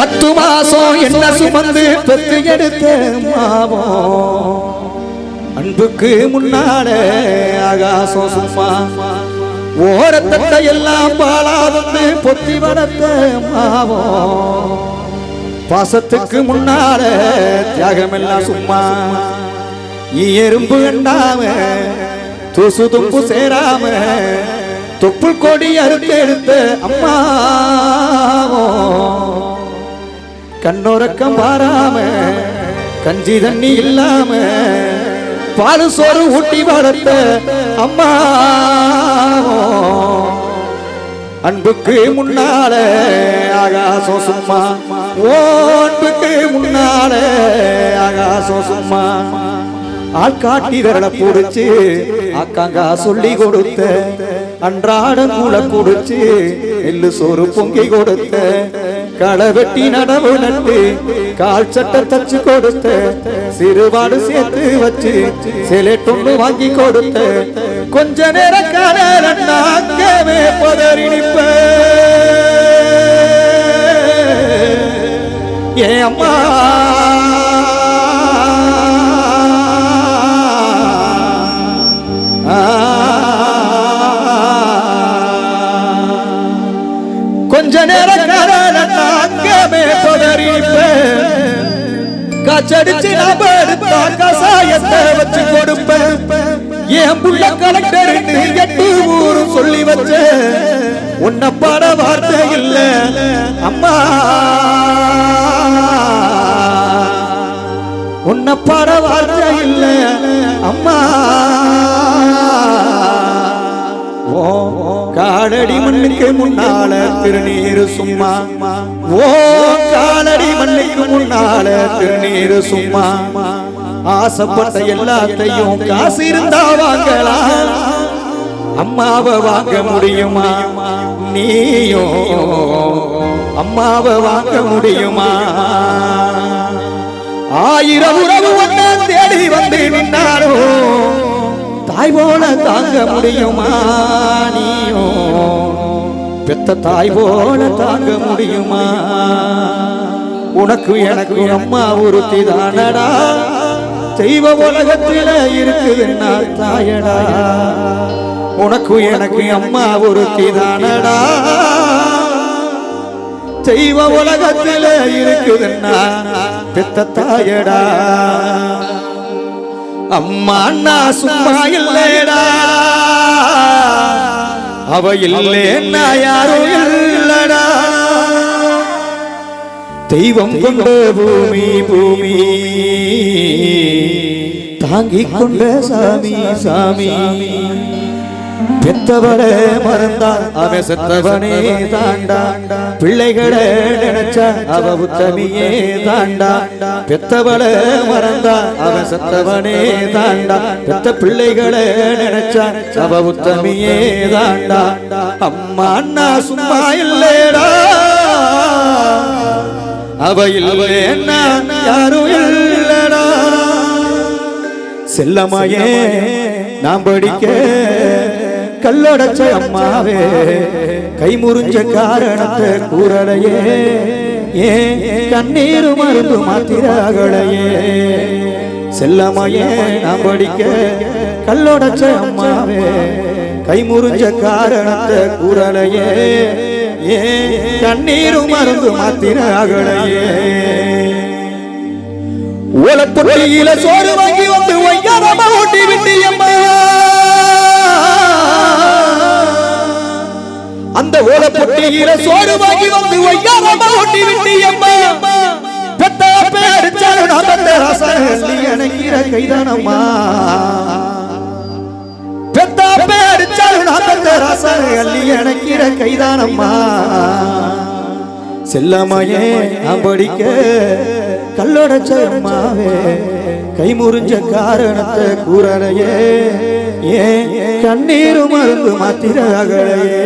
பத்து மாசம் என்ன சுமந்து பெத்து எடுத்த மாவோம் அன்புக்கு முன்னால ஆகாசம் சும்மா. ஓரத்தட்டை எல்லாம் பாலாதந்து பொத்தி வளர்த்த மாவோம் பாசத்துக்கு முன்னால தியாகமெல்லாம் சும்மா. நீ எறும்பு கண்டாம தூசு தும்பு சேராம தொப்புள் கொடி அறுத்து எடுத்த அம்மா. கண்ணுறக்கம் பாராம கஞ்சி தண்ணி இல்லாம பாலு சோறு ஊட்டி வளர்த்த அம்மா. அன்புக்கு முன்னால ஆகாசம் சும்மா. ஓன்புக்கு முன்னால ஆகாசம் சும்மா. ஆள்காட்டி விரல புடிச்சு அக்காங்கா சொல்லி கொடுத்த. அன்றாட கூட குடிச்சு எள்ளு சோறு பொங்கி கொடுத்த. களை வெட்டி நடவு நட்டு கால் சட்டை தச்சு கொடுத்த சிறுபாடு சேர்த்து வச்சு சிலை சிலேட்டொண்டு வாங்கி கொடுத்த. கொஞ்ச நேரம் காணவே பதறி நிற்ப. ஏ அம்மா. கொஞ்ச நேரம் காச்சடிச்சு நாம எடுத்தா கசாயத்தை வச்சு கொடுப்பேன். என் புள்ள கலெக்டர் எட்டு ஊரு சொல்லி வச்ச. உன்ன பாட வார்த்தை இல்ல அம்மா. உன்ன பாட வார்த்தை இல்ல அம்மா. ஓ காலடி மண்ணுக்கு முன்னால திருநீர் சும்மா. ஓ காலடி உன்னால திருநீர் சும்மா. ஆசைப்பட்ட எல்லாத்தையும் காசு இருந்தா வாங்கலாம். அம்மாவை வாங்க முடியுமா? நீயும் அம்மாவை வாங்க முடியுமா? ஆயிரம் உறவு ஒன்ன தேடி வந்து நின்னாரோ தாய் போல தாங்க முடியுமா? நீயும் பெத்த தாய் போல தாங்க முடியுமா? உனக்கு எனக்கு அம்மா ஒருத்தி தானடா தெய்வ உலகத்தில இருக்குதுன்னா தாயடா உனக்கு எனக்கு அம்மா ஒருத்தி தானடா தெய்வ உலகத்தில இருக்குதுன்னா பெத்த தாயடா அம்மா அண்ணா சும்மா இல்லடா அவ இல்லேன்னா யாரும் தெய்வம் கொண்ட பூமி பூமி. தாங்கிக் கொண்ட சாமி சாமி. பெத்தவளே மறந்தான் அவன் செத்தவனே தாண்டா. பிள்ளைகளை நினைச்சா அவ உத்தமியே தாண்டா. பெத்தவளே மறந்தான் அவன் செத்தவனே தாண்டா. பெத்த பிள்ளைகளை நினைச்சா அவ உத்தமியே தாண்டா. அம்மா அண்ணா சும்மா இல்லேடா அவ இல்லைன்னா யாரும் இல்லடா. செல்லமாயே நான் படிக்க கல்லடைச்ச அம்மாவே கை முறிஞ்ச காரணத்தை கூறலையே. ஏன் கண்ணீர் மருந்து மாத்திராகலையே செல்லமாயே நான் படிக்க கல்லோடச்ச அம்மாவே கை முறிஞ்ச காரணத்தை கூறலையே. ஏன் தண்ணீரும் மருந்து மாத்திராகலையே ஓலப்பொட்டியில சோறு வாங்கி வந்து ஒய்யாரமா ஓட்டி விட்டு விட்டியம்மா அந்த ஓலப்பொட்டியில சோறு வாங்கி வந்து ஒய்யாரமா ஓட்டி விட்டு விட்டியம்மா பெத்த பேடிச்சாலும் நான் பெத்த ரசனி நினைக்கிற கைதானம்மா. பேடிச்சாலும் நான் பெத்த ரசனை அள்ளி நினைக்கிற கைதானம்மா. செல்லம்மாயே நான் படிக்க கல்லோட அம்மாவே கை முறிஞ்ச காரணத்தை கூறலையே. ஏன்? கண்ணீரும் மருந்து மாத்திராகலையே